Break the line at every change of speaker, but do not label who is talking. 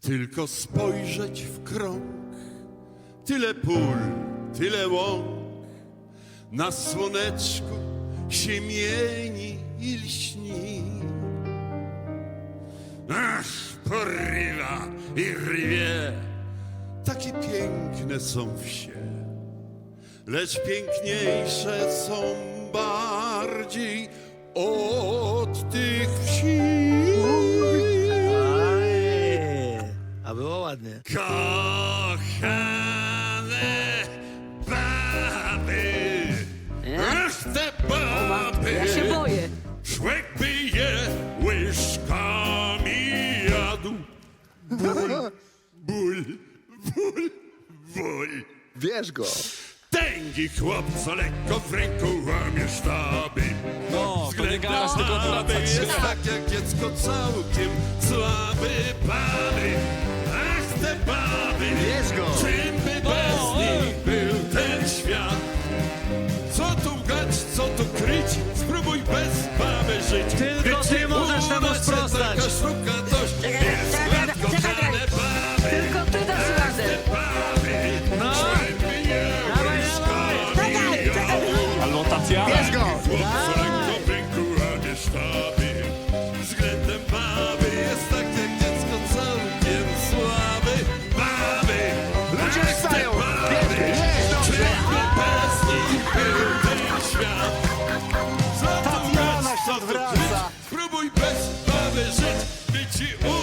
Tylko spojrzeć w krąg, tyle pól, tyle łąk, na słoneczku się mieni i lśni. Ach, porywa i rwie, takie piękne są wsie, lecz piękniejsze są bardziej od tych wsi.
A było ładnie.
Kochane baby, ach te baby,
Ja się boję.
by je łyżkami jadł. Ból, ból, ból, ból.
Bierz go.
Tęgi chłop, co lekko w ręku łamie sztaby.
No, to nie garaż, tylko
jest tak jak dziecko całkiem słaby baby. go! Względem baby
jest tak
jak dziecko całkiem słaby Baby, był ten świat to odwraca. Spróbuj bez baby żyć, by ci u